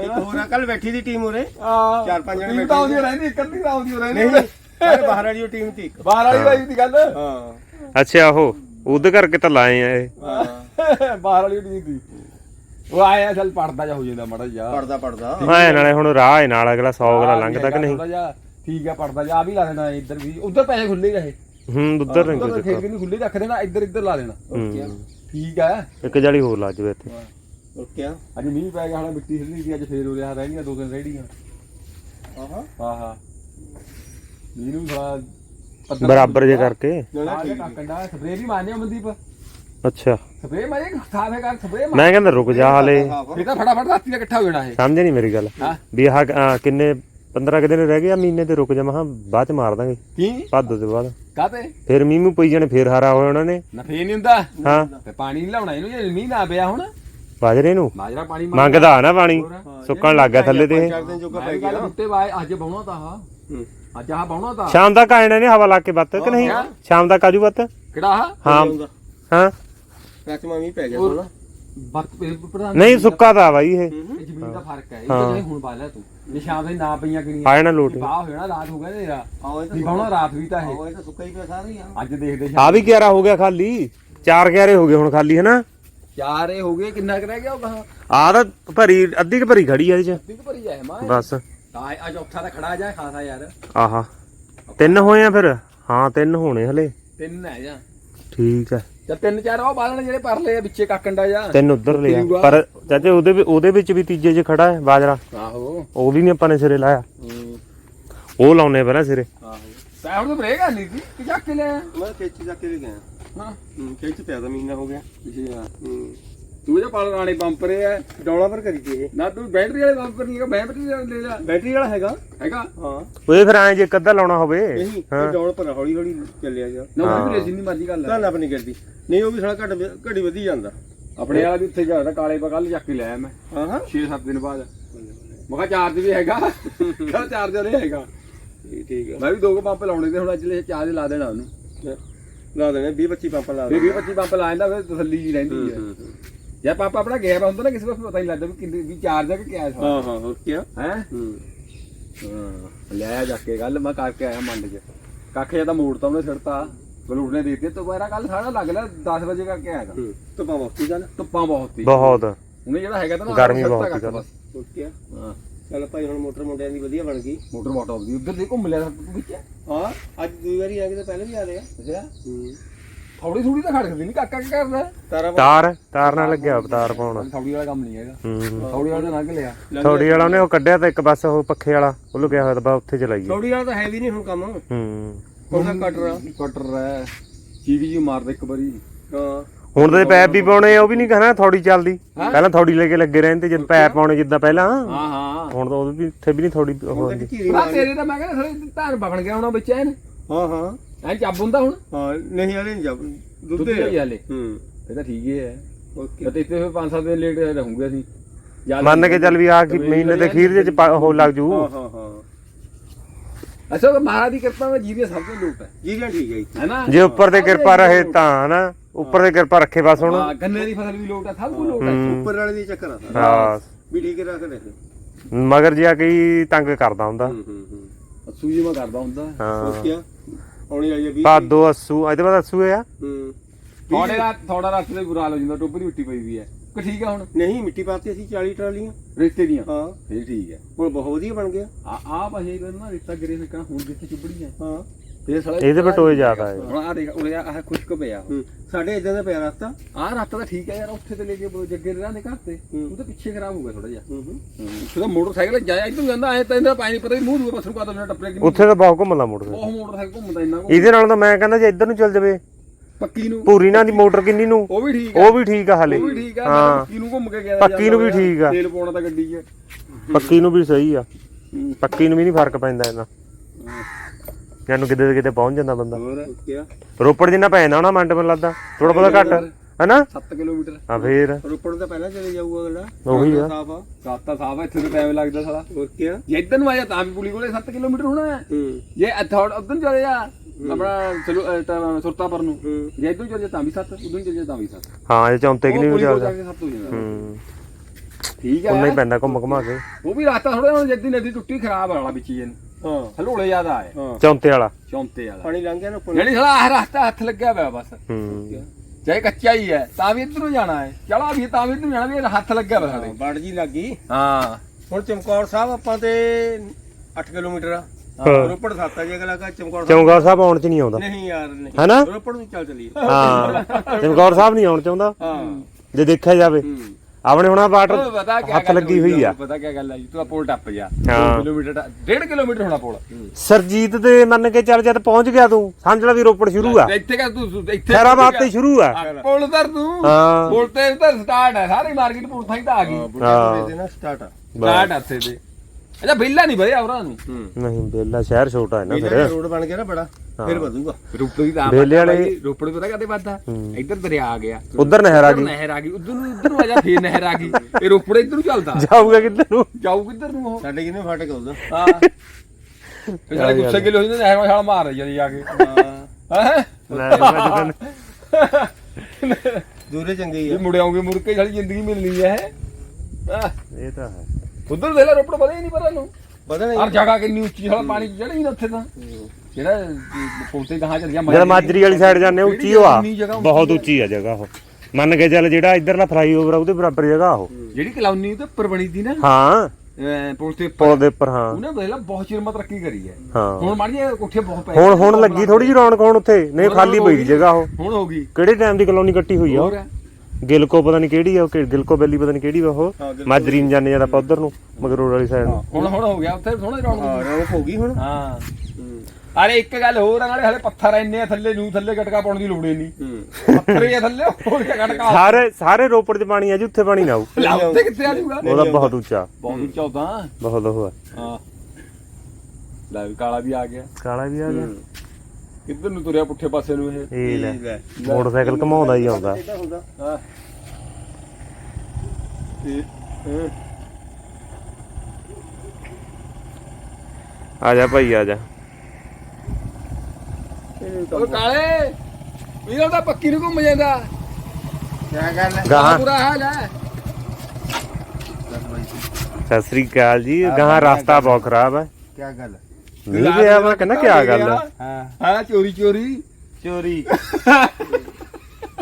ਇੱਕ ਹੋਰ ਆ ਕੱਲ ਬੈਠੀ ਦੀ ਟੀਮ ਉਰੇ। ਹਾਂ। ਚਾਰ ਪੰਜ ਜਣੇ ਟੀਮ ਤਾਂ ਆਉਂਦੀ ਰਹਿੰਦੀ ਇੱਕ ਅੱਧੀ ਤਾਂ ਆਉਂਦੀ ਰਹਿੰਦੀ। ਨਹੀਂ ਸਾਰੇ ਬਾਹਰ ਵਾਲੀ ਟੀਮ ਸੀ। ਇੱਕ ਬਾਹਰ ਵਾਲੀ ਬਾਈ ਦੀ ਗੱਲ। ਹਾਂ। ਅੱਛਾ ਉਹ ਉਹਦੇ ਕਰਕੇ ਤਾਂ ਲਾਏ ਆ ਇਹ। ਹਾਂ। ਬਾਹਰ ਵਾਲੀ ਟੀਮ ਦੀ। ਉਹ ਆਇਆ ਚੱਲ ਪੜਦਾ ਜਾ ਹੋ ਜਾਂਦਾ ਮਾੜਾ ਜਾ ਪੜਦਾ ਪੜਦਾ। ਮੈਂ ਨਾਲੇ ਹੁਣ ਰਾਹ ਹੈ ਨਾਲ ਅਗਲਾ 100 ਅਗਲਾ ਲੰਘਦਾ ਕਿ ਨਹੀਂ? ਠੀਕ ਆ ਪੜਦਾ ਜਾ ਆ ਵੀ ਲਾ ਦੇਣਾ ਇੱਧਰ ਵੀ। ਉਧਰ ਪੈਸੇ ਖੁੱਲੇ ਰਹੇ ਹੂੰ ਉਧਰ ਨਹੀਂ ਉਧਰ ਕੋਈ ਖੇਤ ਵੀ ਖੁੱਲੇ ਰੱਖ ਦੇਣਾ ਇੱਧਰ ਇੱਧਰ ਲਾ ਦੇਣਾ। ਠੀਕ ਆ ਇੱਕ ਜਾਲੀ ਹੋਰ ਲਾ ਜਵੇ ਇੱਥੇ। ਓਕੇ ਆ। ਅੱਜ ਮੀਂਹ ਪੈ ਗਿਆ ਹੁਣ ਮਿੱਟੀ ਹਿੱਲੀ ਸੀ ਅੱਜ ਫੇਰ ਹੋ ਰਿਹਾ ਰਹਿ ਗਈਆਂ ਦੋ ਤਿੰਨ ਰੇੜੀਆਂ ਆਹਾ। ਆਹਾ ਮੀਂਹ ਨੂੰ ਥੋੜਾ ਬਰਾਬਰ ਜੇ ਕਰਕੇ। ਜਿਹੜਾ ਕੰਡਾ ਸਪਰੇ ਵੀ ਮਾਰਨੇ ਮਨਦੀਪ ਅੱਛਾ। ਸਪਰੇ ਮਾਰੇ ਸਾਫੇ ਕਰ ਸਪਰੇ ਮਾਰ ਮੈਂ ਕਹਿੰਦਾ ਰੁਕ ਜਾ ਹਾਲੇ। ਇਹ ਤਾਂ ਫਟਾਫਟ ਰਾਤੀ ਦਾ ਇਕੱਠਾ ਹੋ ਜਾਣਾ ਇਹ। ਸਮਝ ਨਹੀਂ ਮੇਰੀ ਗੱਲ। ਹਾਂ। ਵੀ ਆਹ ਅਹ, ਕਿੰਨੇ 15 ਕੁ ਦਿਨ ਰਹਿ ਗਏ ਆ ਮਹੀਨੇ ਤੇ ਰੁਕ ਜਾ ਮਹਾ ਬਾਅਦ ਚ ਮਾਰ ਦਾਂਗੇ। ਕੀ? ਭਾਦੋ ਤੋਂ ਬਾਅਦ ਕਾਤੇ ਫਿਰ ਮੀਂਹ ਮੂੰਹ ਪਈ ਜਾਣੇ ਫੇਰ ਹਾਰਾ ਹੋਇਆ ਉਹਨਾਂ ਨੇ। ਨਾ ਫੇਰ ਨਹੀਂ ਹੁੰਦਾ। ਹਾਂ। ਤੇ ਪਾਣੀ ਨਹੀਂ ਲਾਉਣਾ ਇਹਨੂੰ ਜੇ ਮੀਂਹ ਨਾ ਪਿਆ ਹੁਣ। ਬਾਜਰੇ ਨੂੰ? ਮਾਜਰਾ ਪਾਣੀ ਮੰਗਦਾ ਨਾ ਪਾਣੀ। ਸੁੱਕਣ ਲੱਗ ਗਿਆ ਥੱਲੇ ਤੇ। ਇਹ। ਚਾਰ ਦਿਨ ਜੋਗਾ ਪੈ ਗਿਆ। ਅੱਜ ਬਾਉਣਾ ਤਾਂ ਆਹ। ਹੂੰ। ਅੱਜ ਆਹ ਬਾਉਣਾ ਤਾਂ। ਸ਼ਾਮ ਤੱਕ ਆਣਾ ਨੇ ਹਵਾ ਲਾ ਕੇ ਬੱਤ ਕਿ ਨਹੀਂ? ਹਾਂ। ਸ਼ਾਮ ਤੱਕ ਆਜੂ ਬੱਤ ਕਿਹੜਾ ਆਹ? ਹਾਂ। ਹਾਂ। ਰਾਤ ਮਾ ਵੀ ਪੈ ਗਿਆ ਹੋਰ। ਸੋਣਾ ਬੱਤ ਪ੍ਰਧਾਨ ਨਹੀਂ ਸੁੱਕਾ ਤਾਂ ਬਾਈ ਇਹ। ਇਹ ਜ਼ਮੀਨ ਦਾ ਫ਼ਰਕ ਹੈ। ਇਹ। ਤਾਂ ਜਿਹੜੇ ਹੁਣ ਬਾਲਿਆ ਤੂੰ। ਸ਼ਾਮ ਦੇ ਨਾ ਪਈਆਂ ਆਏ ਨਾ ਲੋਟ। ਬਾਹ ਹੋਇਆ ਨਾ ਰਾਤ ਹੋ ਗਿਆ ਤੇਰਾ। ਆਓ ਇਹ ਨਹੀਂ ਬਾਉਣਾ ਰਾਤ ਵੀ ਤਾਂ ਇਹ। ਆਓ ਇਹ ਤਾਂ ਸੁੱਕਾ ਹੀ ਪਿਆ ਸਾਰਾ ਹੀ ਆ। ਅੱਜ ਦੇਖਦੇ ਆ ਵੀ 11 ਹੋ ਗਿਆ ਖਾਲੀ। ਚਾਰ 11 ਹੋ ਗਏ ਹੁਣ ਖਾਲੀ ਹਨਾ? ਚਾਰ ਇਹ ਹੋ ਗਏ ਕਿੰਨਾ ਕੁ ਰਹਿ ਗਿਆ ਉਹ ਕਹਾ ਆ ਤਾਂ ਭਰੀ ਅੱਧੀ ਕੁ ਭਰੀ ਖੜੀ ਆ ਇਹਦੇ ਚ। ਦਿੱਕ ਭਰੀ ਜਾਏ ਮਾਂ ਬਸ। ਤਾਂ ਅੱਜ ਚੌਥਾ ਤਾਂ ਖੜਾ ਜਾ ਖਾਸਾ ਯਾਰ। ਆਹਾ। ਤਿੰਨ ਹੋਏ ਆ ਫਿਰ? ਹਾਂ ਤਿੰਨ ਹੋਣੇ ਹਲੇ। ਤਿੰਨ ਹੈ ਜਾਂ। ਠੀਕ ਹੈ। ਤੇ ਤਿੰਨ ਚਾਰ ਉਹ ਬਾਲਣ ਜਿਹੜੇ ਪਰਲੇ ਆ ਵਿੱਚੇ ਕਾਕੰਡਾ ਜਾ ਤਿੰਨ ਉਧਰ ਲਿਆ ਆ। ਪਰ ਚਾਚੇ ਉਹਦੇ ਵੀ ਉਹਦੇ ਵਿੱਚ ਵੀ ਤੀਜੇ 'ਚ ਖੜਾ ਹੈ ਬਾਜਰਾ। ਆਹੋ। ਉਹ ਵੀ ਨਹੀਂ ਆਪਾਂ ਨੇ ਸਿਰੇ ਲਾਇਆ। ਉਹ ਲਾਉਣੇ ਪਹਿਲਾਂ ਸਿਰੇ। ਆਹੋ। ਤੈ ਹੁਣ ਤਾਂ ਆਣੀ ਸੀ ਕਿ ਚੱਕ ਕੇ ਲਿਆ ਮੈਂ ਖੇਚ ਜਾ ਕੇ ਵੀ ਗਿਆ। ਹਾਂ। ਹੂੰ ਖੇਚ ਪਿਆ ਤਾਂ ਮਹੀਨਾ ਹੋ ਗਿਆ। ਅੱਛਾ ਹੂੰ। ਤੂੰ ਜੇ ਪਾਲ ਰਾਣੇ ਬੰਪਰ ਹੈ। ਡੌਲਾ ਪਰ ਕਰੀ ਤੀ ਇਹ। ਨਾ ਤੂੰ ਬੈਟਰੀ ਵਾਲੇ ਬੰਪਰ ਨਹੀਂ ਹੈਗਾ ਬੈਟਰੀ ਵਾਲਾ ਲੈ ਲੈ। ਬੈਟਰੀ ਵਾਲਾ ਹੈਗਾ? ਹੈਗਾ। ਹਾਂ। ਉਹਦੇ ਫਿਰ ਐਂ ਜੇ ਇੱਕ ਅੱਧਾ ਲਾਉਣਾ ਹੋਵੇ। ਨਹੀਂ ਹਾਂ। ਇਹ ਡੌਲ ਪਰ ਹੌਲੀ ਹੌਲੀ ਚੱਲਿਆ ਜਾ। ਨਾ ਉਹ ਵੀ ਹਾਂ। ਦੀ ਮਰਜ਼ੀ ਗੱਲ ਹੈ ਤਾਂ ਆਪਣੀ ਗੱਡੀ। ਨਹੀਂ ਉਹ ਵੀ ਸਾਲਾ ਘੱਟ ਘੜੀ ਵਧੀ ਜਾਂਦਾ। ਆਪਣੇ ਵਾਲਾ ਵੀ ਉੱਥੇ ਜਾਦਾ ਕਾਲੇ ਪਾ ਕੱਲ ਚੱਕ ਕੇ ਲਿਆਇਆ ਮੈਂ। ਹਾਂ ਹਾਂ। 6-7 ਦਿਨ ਬਾਅਦ। ਮੈਂ ਕਿਹਾ ਚਾਰਜ ਵੀ ਹੈਗਾ। ਕਹਿੰਦਾ ਚਾਰਜਰ ਹੀ ਹੈਗਾ। ਠੀਕ ਠੀਕ ਮੈਂ ਵੀ ਦੋ ਕੁ ਪੰਪ ਲਾਉਣੇ ਤੇ ਹੁਣ ਅੱਜ ਲੈ ਚਾਰਜ ਲਾ ਦੇਣਾ ਉਹਨੂੰ। ਲਾ ਦੇਣੇ 20 25 ਪੰਪ ਲਾ ਫਿਰ ਦੇ 20-25 ਪੰਪ ਲਾ ਜਾਂਦਾ ਫਿਰ ਤਸੱਲੀ ਜੀ ਰਹਿੰਦੀ ਹੈ। ਯਾਰ ਪੰਪ ਆਪਣਾ ਗਿਆ ਵਾ ਹੁੰਦਾ ਨਾ ਕਿਸੇ ਨੂੰ ਪਤਾ ਨਹੀਂ ਲੱਗਦਾ ਵੀ ਕਿੰਨੇ ਵੀ ਚਾਰਜ ਹੈ ਕਿ ਕਿਆ ਹੈ ਹਾਂ ਹਾਂ ਹੋਰ ਕੀ ਆ ਹੈ। ਹੂੰ ਹਾਂ ਲਿਆ ਜਾ ਕੇ ਗੱਲ ਮੈਂ ਕਰਕੇ ਆਇਆ ਮੰਡ 'ਚ। ਕੱਖ ਜਾਂ ਤਾਂ ਮੋੜਤਾ ਉਹਨੇ ਛੜਤਾ ਬਲੂਟ ਨੇ ਦੇ ਦਿੱਤੇ ਦੁਬਾਰਾ ਕੱਲ ਸਾਰਾ ਲੱਗ ਲਿਆ 10 ਵਜੇ ਕਰਕੇ ਆਇਆ ਤਾਂ। ਹੂੰ ਤਾਂ ਪਾ ਮੁਕਤੀ ਗੱਲ ਧੁੱਪਾਂ ਬਹੁਤ ਸੀ। ਬਹੁਤ। ਉਹਨੇ ਜਿਹੜਾ ਹੈਗਾ ਤਾਂ ਨਾ ਗਰਮੀ ਬਹੁਤ ਸੀ। ਹੋਰ ਕੀ ਆ ਹਾਂ। ਚੱਲ ਭਾਈ ਹੁਣ ਮੋਟਰ ਮੁੰਡਿਆਂ ਦੀ ਵਧੀਆ ਬਣ ਗਈ। ਮੋਟਰ ਮੋਟਰ ਦੀ ਉਧਰ ਦੇ ਘੁੰਮ ਲਿਆ ਸਭ ਵਿੱਚ। ਹਾਂ ਅੱਜ ਦੂਜੀ ਵਾਰੀ ਆ ਗਏ ਤਾਂ ਪਹਿਲੇ ਵੀ ਆ ਰਹੇ। ਆ ਅੱਛਾ। ਹੂੰ। ਥੋੜੀ ਥੋੜੀ ਤਾਂ ਖੜਕਦੀ ਨਹੀਂ ਕਾਕਾ ਕੀ ਕਰਦਾ? ਤਾਰਾ ਤਾਰ ਤਾਰ ਨਾਲ ਲੱਗਿਆ ਅਵਤਾਰ ਪਾਉਣਾ। ਥੋੜੀ ਵਾਲਾ ਕੰਮ ਨਹੀਂ ਹੈਗਾ। ਹੂੰ। ਥੋੜੀ ਵਾਲਾ ਲੰਘ ਲਿਆ। ਥੋੜੀ ਵਾਲਾ ਉਹਨੇ ਉਹ ਕੱਢਿਆ ਤਾਂ ਇੱਕ ਬਸ ਉਹ ਪੱਖੇ ਵਾਲਾ ਉਹ ਲੁਕਿਆ ਹੋਇਆ ਤਾਂ ਬਾ ਉੱਥੇ ਚਲਾਈਏ। ਥੋੜੀ ਵਾਲਾ ਤਾਂ ਹੈ ਵੀ ਨਹੀਂ ਹੁਣ ਕੰਮ। ਹੂੰ। ਕੋਸਾ ਕੱਟ ਰਾ ਕਟਰ ਹੈ ਚੀਕ ਜੀ ਮਾਰਦਾ ਇੱਕ ਵਾਰੀ। ਹਾਂ। ਹੁਣ ਤੇ ਪੈਪ ਵੀ ਪਾਉਣੇ ਆ ਉਹ ਵੀ ਨਹੀਂ ਕਹਣਾ ਥੋੜੀ ਚੱਲਦੀ। ਪਹਿਲਾਂ ਥੋੜੀ ਲੈ ਕੇ ਲੱਗੇ ਰਹਿੰਦੇ ਜਦ ਪੈਪ ਪਾਉਣੇ ਜਿੱਦਾਂ ਪਹਿਲਾਂ। ਹਾਂ ਹਾਂ। ਹੁਣ ਤਾਂ ਉਹ ਵੀ ਇੱਥੇ ਵੀ ਨਹੀਂ ਥੋੜੀ ਘੀਰੀ ਨਾ ਤੇਰੇ ਤਾਂ ਮੈਂ ਕਹਿੰਦਾ ਥੋੜੀ ਧਾਰ ਬਣ ਗਿਆ ਹੋਣਾ ਵਿੱਚ ਐਨ। ਹਾਂ ਹਾਂ। ਐ ਚੱਬ ਹੁੰਦਾ ਹੁਣ? ਹਾਂ ਨਹੀਂ ਹਲੇ ਨਹੀਂ ਜਾ ਦੁੱਧ ਦੁੱਧ ਦੇ ਹੀ ਹਲੇ। ਹੂੰ। ਇਹ ਤਾਂ ਠੀਕ ਹੀ ਹੈ। ਓਕੇ। ਤੇ ਇੱਥੇ ਫਿਰ 5-7 ਦਿਨ ਲੇਟ ਰਹੂਗੇ ਅਸੀਂ। ਜਾਂ ਮੰਨ ਕੇ ਚੱਲ ਵੀ ਆ ਕਿ ਮਹੀਨੇ ਦੇ ਖੀਰ ਚ ਪਾ- ਉਹ ਲੱਗ ਜੂ। ਹਾਂ ਹਾਂ ਹਾਂ। ਅੱਛਾ ਮਹਾਰਾਜ ਦੀ ਕਿਰਪਾ ਨਾਲ ਜੀਵੀਆਂ ਸਭ ਤੋਂ ਲੋਟ ਹੈ। ਜੀਰੀਆਂ ਠੀਕ ਹੈ ਜੀ ਹੈਨਾ? ਜੇ ਉੱਪਰ ਤੇ ਕਿਰਪਾ ਰਹੇ ਤਾਂ ਨਾ ਉੱਪਰ ਤੇ ਕਿਰਪਾ ਰੱਖੇ ਬਸ ਹੁਣ। ਹਾਂ ਗੰਨੇ ਦੀ ਫਸਲ ਵੀ ਲੋਟ ਹੈ ਸਭ ਕੁਝ ਲੋਟ ਹੈ ਹੂੰ। ਉੱਪਰ ਵਾਲੇ ਦੀ ਚੱਕਰ ਆ ਸਾਰਾ। ਹਾਂ। ਵੀ ਠੀਕ ਰੱਖ ਦੇ ਮਗਰ ਜਿਆ ਕਈ ਤੰਗ ਕਰਦਾ ਹੁੰਦਾ। ਹੂੰ ਹੂੰ ਹੂੰ। ਅਸੂ ਜੀ ਮੈਂ ਕਰਦਾ ਹੁੰਦਾ। ਹਾਂ। ਓਕੇ ਆ ਆਉਣੀ ਵਾਲੀ ਆ 20 ਭਾਦੋ ਅਸੂ ਇਹਦੇ ਬਾਅਦ ਅਸੂ ਆ ਹੂੰ। ਥੋੜੇ ਰਾਤ ਥੋੜਾ ਰਾਤ ਦੇ ਬੁਰਾ ਹੋ ਜਾਂਦਾ ਟੋਪੀ ਦੀ ਮਿੱਟੀ ਪਈ ਵੀ ਹੈ। ਕਿ ਠੀਕ ਹੈ ਹੁਣ? ਨਹੀਂ ਮਿੱਟੀ ਪਾਤੀ ਅਸੀਂ 40 ਟਰਾਲੀਆਂ। ਰਿਸ਼ਤੇ ਦੀਆਂ? ਹਾਂ। ਇਹ ਠੀਕ ਹੈ। ਹੁਣ ਬਹੁਤ ਵਧੀਆ ਬਣ ਗਿਆ। ਆ ਆ ਭਾਸ਼ੇ ਕਰਨਾ ਰਿਸ਼ਤਾ ਗਰੇ ਨਿਕਾ ਹੁਣ ਜਿੱਥੇ ਚੁੱਬੜੀ ਹੈ। ਸਾਲਾ ਇਹਦੇ ਪਰ ਟੋਏ ਜ਼ਿਆਦਾ ਹੈ। ਹੁਣ ਆ ਦੇਖ ਉਰੇ ਆਹ ਖੁਸ਼ਕ ਪਿਆ ਸਾਡੇ ਇਦਾਂ ਦਾ ਪਿਆ ਰਸਤਾ। ਆਹ ਰਾਤ ਤਾਂ ਠੀਕ ਹੈ ਯਾਰ ਉੱਥੇ ਤੇ ਲੈ ਕੇ ਜੱਗੇ ਦੇ ਦੇ ਘਰ ਤੇ। ਉਹ ਤਾਂ ਪਿੱਛੇ ਖਰਾਬ ਹੋ ਗਿਆ ਥੋੜਾ ਜਿਹਾ। ਹੂੰ ਹੂੰ। ਉੱਥੇ ਤਾਂ ਮੋਟਰਸਾਈਕਲ ਜਾਇਆ ਇੱਧਰ ਜਾਂਦਾ ਐ ਤਾਂ ਇਹਦਾ ਪਾਣੀ ਪਤਾ ਮੂੰਹ ਦੂਏ ਪਾਸੇ ਨਾ ਟੱਪਰੇ ਕਿ ਉੱਥੇ ਤਾਂ ਬਹੁਤ ਘੁੰਮਦਾ ਮੋਟਰ ਉਹ ਮੋਟਰਸਾਈਕਲ ਘੁੰਮਦਾ ਇੰਨਾ ਕੁ। ਇਹਦੇ ਨਾਲ ਤਾਂ ਮੈਂ ਕਹਿੰਦਾ ਜੇ ਇੱਧਰ ਨੂੰ ਚੱਲ ਜਾਵੇ ਪੱਕੀ ਨੂੰ। ਪੂਰੀ ਨਾਲ ਦੀ ਮੋਟਰ ਕਿੰਨੀ ਨੂੰ? ਉਹ ਵੀ ਠੀਕ ਹੈ ਉਹ ਵੀ ਠੀਕ ਆ ਹਲੇ। ਉਹ ਵੀ ਠੀਕ ਹੈ। ਮੈਂ ਹਾਂ ਪੱਕੀ ਨੂੰ ਘੁੰਮ ਕੇ ਗਿਆ ਪੱਕੀ ਨੂੰ ਵੀ ਠੀਕ ਆ। ਤੇਲ ਪਾਉਣਾ ਤਾਂ ਗੱਡੀ 'ਚ। ਪੱਕੀ ਨੂੰ ਵੀ ਸਹੀ ਆ। ਪੱਕੀ ਨੂੰ ਵੀ ਨਹੀਂ ਫ਼ਰਕ ਪੈਂਦਾ ਇਹਨਾਂ ਜਾਨੂੰ ਕਿਤੇ ਦੇ ਕਿਤੇ ਪਹੁੰਚ ਜਾਂਦਾ ਬੰਦਾ। ਹੋਰ? ਓਕੇ ਆ ਰੋਪੜ ਜਿੰਨਾ ਪੈ ਜਾਂਦਾ ਹੋਣਾ ਮੰਡ ਮੈਨੂੰ ਲੱਗਦਾ। ਥੋੜਾ ਬਹੁਤਾ ਘੱਟ ਹੈਨਾ? 7 ਕਿਲੋਮੀਟਰ। ਆ ਫੇਰ। ਰੋਪੜ ਤਾਂ ਪਹਿਲਾਂ ਚਲੇ ਜਾਊਗਾ ਅਗਲਾ। ਉਹੀ ਆ। ਸਾਫ਼ ਆ। ਸਾਫ਼ ਹੈ ਇੱਥੇ ਤਾਂ ਟਾਈਮ ਲੱਗਦਾ ਸਾਲਾ। ਓਕੇ ਆ ਜੇ ਇੱਧਰ ਨੂੰ ਆਇਆ ਤਾਂ ਵੀ ਪੁਲੀ ਕੋਲੇ 7 ਕਿਲੋਮੀਟਰ ਹੋਣਾ ਹੈ। ਹੂੰ। ਜੇ ਥੋੜ ਉਧਰ ਨੂੰ ਚਲੇ ਜਾ ਆਪਣਾ ਚਲੋ ਸੁਰਤਾਪੁਰ ਨੂੰ। ਹੂੰ। ਜੇ ਇੱਧਰ ਨੂੰ ਚਲੇ ਜਾ ਤਾਂ ਵੀ 7 ਉਧਰ ਨੂੰ ਚਲੇ ਜਾ ਤਾਂ ਵੀ 7 ਹਾਂ ਇਹ ਚੌਂਤੇ ਕਿ ਨਹੀਂ ਪੁਲੀ ਕੋਲ ਚੱਲਦਾ ਜਾ ਕੇ 7 ਹੋ ਜਾਂਦਾ। ਹੂੰ। ਠੀਕ ਉਨਾ ਹੀ ਹੈ ਪੈਂਦਾ ਘੁੰਮ ਘੁਮਾ ਕੇ। ਉਹ ਵੀ ਰਾਸਤਾ ਥੋੜਾ ਹੁਣ ਜੱਦੀ ਨਦੀ ਟੁੱਟੀ ਖਰਾਬ ਵਾਲਾ ਵਿੱਚ ਹੀ ਇਹਨੂੰ। ਹਾਂ। ਹਲੋਲੇ ਜ਼ਿਆਦਾ ਆਏ ਹਾਂ। ਚੌਂਤੇ ਵਾਲਾ। ਚੌਂਤੇ ਵਾਲਾ। ਪਾਣੀ ਲੰਘ ਗਿਆ ਨਾ ਉੱਪਰ। ਜਿਹੜੀ ਸਾਲਾ ਆਹ ਰਸਤਾ ਹੱਥ ਲੱਗਿਆ ਹੋਇਆ ਬਸ। ਹੂੰ। ਚਾਹੇ ਕੱਚਾ ਹੀ ਹੈ ਤਾਂ ਵੀ ਇੱਧਰ ਨੂੰ ਜਾਣਾ ਹੈ। ਚਲਾ ਵੀ ਤਾਂ ਵੀ ਇੱਧਰ ਨੂੰ ਜਾਣਾ ਵੀ ਇਹ ਹੱਥ ਲੱਗਿਆ ਹੋਇਆ ਸਾਡੇ। ਬਾੜ ਜੀ ਲੱਗੀ ਹਾਂ। ਹੁਣ ਚਮਕੌਰ ਸਾਹਿਬ ਆਪਾਂ ਤੇ 8 ਕਿਲੋਮੀਟਰ ਆ। ਹਾਂ। ਰੋਪੜ ਸੱਤ ਆ ਜੇ ਅਗਲਾ ਕਾ ਚਮਕੌਰ ਸਾਹਿਬ। ਚਮਕੌਰ ਸਾਹਿਬ ਆਉਣ ਚ ਨਹੀਂ ਆਉਂਦਾ। ਨਹੀਂ ਯਾਰ ਨਹੀਂ। ਹੈਨਾ? ਰੋਪੜ ਨੂੰ ਚੱਲ ਚਲੀਏ। ਹਾਂ। ਚਮਕੌਰ ਸਾਹਿਬ ਨਹੀਂ ਆਉਣ ਚਾਹੁੰਦਾ। ਹਾਂ। ਜੇ ਦੇਖਿਆ ਜਾਵੇ। ਹੂੰ। ਆਪਣੇ ਹੁਣਾ ਪਤਾ ਕੀ ਹੱਥ ਲੱਗੀ ਹੋਈ ਆ। ਪਤਾ ਕੀ ਗੱਲ ਆ ਜੀ? ਤੂੰ ਆ ਪੁਲ ਟੱਪ ਜਾ। ਹਾਂ। ਕਿਲੋਮੀਟਰ 1.5 ਕਿਲੋਮੀਟਰ ਹੋਣਾ ਪੁਲ। ਸਰਜੀਤ ਤੇ ਮੰਨ ਕੇ ਚੱਲ ਜਦ ਪਹੁੰਚ ਗਿਆ ਤੂੰ ਸਮਝ ਲੈ ਵੀ ਰੋਪੜ ਸ਼ੁਰੂ ਆ। ਇੱਥੇ ਕਰ ਤੂੰ ਤੂੰ ਇੱਥੇ ਖੈਰਾਬਾਦ ਤੇ ਸ਼ੁਰੂ ਆ। ਪੁਲ ਉਧਰ ਤੂੰ। ਹਾਂ। ਪੁਲ ਤੇ ਉਧਰ ਸਟਾਰਟ ਹੈ ਸਾਰੀ ਮਾਰਕੀਟ ਪੁਲ ਥਾਈ ਤਾਂ ਆ ਗਈ। ਹਾਂ ਬੁੱਢਾ ਦੇ ਨਾ ਸਟਾਰਟ ਆ। ਸਟਾਰਟ ਹੱਥੇ ਤੇ ਅੱਛਾ ਬਿੱਲਾ ਨਹੀਂ ਵਧਿਆ ਉਹਨਾਂ ਨੂੰ। ਨਹੀਂ ਬੇਲਾ ਸ਼ਹਿਰ ਛੋਟਾ ਹੈ ਨਾ ਇਹਦਾ ਫਿਰ। ਰੋਡ ਬਣ ਗਿਆ ਨਾ ਬੜਾ ਫਿਰ ਵਧੂਗਾ। ਰੋਪੜ ਦੀ ਤਾਂ ਬੇਲੇ ਵਾਲੇ- ਰੋਪੜ ਪਤਾ ਕਦੇ ਵੱਧਦਾ? ਇੱਧਰ ਦਰਿਆ ਆ ਗਿਆ। ਉਧਰ ਨਹਿਰ ਆ ਗਈ। ਨਹਿਰ ਆ ਗਈ ਉਧਰ ਨੂੰ ਉਧਰ ਨੂੰ ਆ ਜਾ ਫੇਰ ਨਹਿਰ ਆ ਗਈ। ਇਹ ਰੋਪੜ ਇੱਧਰ ਨੂੰ ਚੱਲਦਾ। ਜਾਊਗਾ ਕਿੱਧਰ ਨੂੰ? ਜਾਊ ਕਿੱਧਰ ਨੂੰ ਉਹ? ਸਾਡੇ ਕਿੰਨੇ ਫਾਟਕ ਉਦੋਂ ਹਾਂ। ਫਿਰ ਸਾਰੇ ਗੁੱਸੇ ਗਿਲੇ ਹੋ ਜਾਂਦੇ ਨਹਿਰ ਛਾਲ ਮਾਰ ਰਹੀ ਜਲੀ ਜਾ ਕੇ। ਹਾਂ। ਹੈ? ਲੈ ਮੈਂ ਜਦੋਂ ਦੂਰੇ ਚੰਗੇ ਹੀ ਇਹ ਆ ਮੁੜ ਆਉਂਗੇ ਮੁੜ ਕੇ ਸਾਡੀ ਜ਼ਿੰਦਗੀ ਮਿਲਣੀ ਹੈ? ਇਹ ਤਾਂ ਹੈ। ਉਧਰ ਦੇ ਲੈ ਰੋਪੜ ਵਧੇ ਹੀ ਨਹੀਂ ਪਤਾ ਨੂੰ ਪਤਾ ਨਹੀਂ। ਹਰ ਜਗ੍ਹਾ ਕਿੰਨੀ ਉੱਚੀ ਸਾਲਾ ਪਾਣੀ ਚੜ੍ਹੇ ਹੀ ਨਾ ਉੱਥੇ ਤਾਂ। ਜਿਹੜਾ ਪੋਤੇ ਗਾਹਾਂ ਚੱਲ ਗਿਆ ਜਦ ਮਾਜਰੀ ਵਾਲੀ ਸਾਈਡ ਜਾਂਦੇ ਉੱਚੀ ਉਹ ਆ ਬਹੁਤ ਉੱਚੀ ਆ ਜਗ੍ਹਾ ਉਹ। ਮੰਨ ਕੇ ਚੱਲ ਜਿਹੜਾ ਇਧਰਲਾ ਫਲਾਈਓਵਰ ਆ ਉਹਦੇ ਬਰਾਬਰ ਜਗ੍ਹਾ ਉਹ। ਜਿਹੜੀ ਕਲੋਨੀ ਤੇ ਉੱਪਰ ਬਣੀ ਸੀ ਨਾ। ਹਾਂ। ਪੁਲ ਤੇ ਉੱਪਰ। ਪੁਲ ਦੇ ਉੱਪਰ ਹਾਂ। ਉਹਨੇ ਵੇਖ ਲਾ ਬਹੁਤ ਚਿਰ ਮਤ ਤਰੱਕੀ ਕਰੀ ਹੈ। ਹਾਂ। ਹੁਣ ਮਾੜੀ ਜਿਹੀ ਕੋਠੇ ਬਹੁਤ ਪੈ ਹੁਣ ਹੁਣ ਲੱਗੀ ਥੋੜੀ ਜਿਹੀ ਰੌਣਕ ਹੁਣ ਉੱਥੇ। ਨਹੀਂ ਖਾਲੀ ਹੋ ਪਈ ਜਗ੍ਹਾ ਉਹ। ਹੁਣ ਹੋ ਗਈ। ਕਿਹੜੇ ਟਾਈਮ ਦੀ ਕਲੋਨੀ ਕੱਟੀ ਹੋਈ ਆ ਹੈ। ਗਿਲਕੋ ਪਤਾ ਨਹੀਂ ਕਿਹੜੀ ਆ ਉਹ ਕਿ- ਗਿਲਕੋ ਬੈਲੀ ਪਤਾ ਨਹੀਂ ਕਿਹੜੀ ਆ ਉਹ। ਹਾਂ, ਗਿਲਕੋ ਮਾਜਰੀ ਨੂੰ ਜਾਂਦੇ ਜਦ ਆਪਾਂ ਉਧਰ ਨੂੰ ਮਗਰੋੜ ਵਾਲੀ ਸਾਈਡ ਨੂੰ। ਹੁਣ ਹੁਣ ਹੋ ਗਿਆ ਉੱਥੇ ਸੋਹਣਾ ਰੌਣਕ ਹਾਂ ਰੌਣਕ ਹੋ ਗਈ ਹੁਣ। ਹਾਂ। ਅਰੇ ਇੱਕ ਗੱਲ ਹੋਰ ਆ ਨਾਲੇ ਹਲੇ ਪੱਥਰ ਇੰਨੇ ਆ ਥੱਲੇ ਨੂੰ ਥੱਲੇ ਗਟਕਾ ਪਾਉਣ ਦੀ ਲੋੜ ਹੀ ਨਹੀਂ ਹੂੰ। ਪੱਥਰ ਹੀ ਆ ਥੱਲੇ ਹੋਰ ਕਿਆ ਗਟਕਾ। ਸਾਰੇ ਸਾਰੇ ਰੋਪੜ 'ਚ ਪਾਣੀ ਆ ਜੀ ਉੱਥੇ ਪਾਣੀ ਨਾ ਆਊ। ਲਾ ਉੱਤੇ ਕਿੱਥੇ ਆ ਜੂਗਾ? ਉਹਦਾ ਬਹੁਤ ਉੱਚਾ। ਬਹੁਤ ਉੱਚਾ ਉਦਾਂ ਬਹੁਤ ਉਹ ਆ। ਹਾਂ। ਲੈ ਵੀ ਕਾਲਾ ਵੀ ਆ ਗਿਆ। ਕਾਲਾ ਵੀ ਆ ਗਿਆ। ਕਿੱਧਰ ਨੂੰ ਤੁਰਿਆ ਪੁੱਠੇ ਪਾਸੇ ਨੂੰ ਇਹ? ਇਹ ਲੈ ਮੋਟਰਸਾਈਕਲ ਘਮਾਉਂਦਾ ਹੀ ਆਉਂਦਾ। ਇਹਦਾ ਹੁੰਦਾ। ਹਾਂ। ਇਹ ਹਾਂ। ਆ ਜਾ ਭਾਈ ਆ ਜਾ। ਉਹ ਕਾਲੇ ਵੀਰੋ ਤਾਂ ਪੱਕੀ ਨੂੰ ਘੁੰਮ ਜਾਂਦਾ। ਕਿਆ ਗੱਲ ਹੈ? ਬੁਰਾ ਹਾਲ ਹੈ। ਸਤਿ ਸ੍ਰੀ ਅਕਾਲ ਜੀ। ਗਾਹਾਂ ਰਸਤਾ ਬਹੁਤ ਖਰਾਬ ਹੈ। ਕਿਆ ਗੱਲ ਨਹੀਂ ਪਿਆ ਮੈਂ ਕਹਿੰਦਾ ਕੀ ਗੱਲ ਆ। ਹਾਂ। ਹਾਂ ਚੋਰੀ ਚੋਰੀ। ਚੋਰੀ।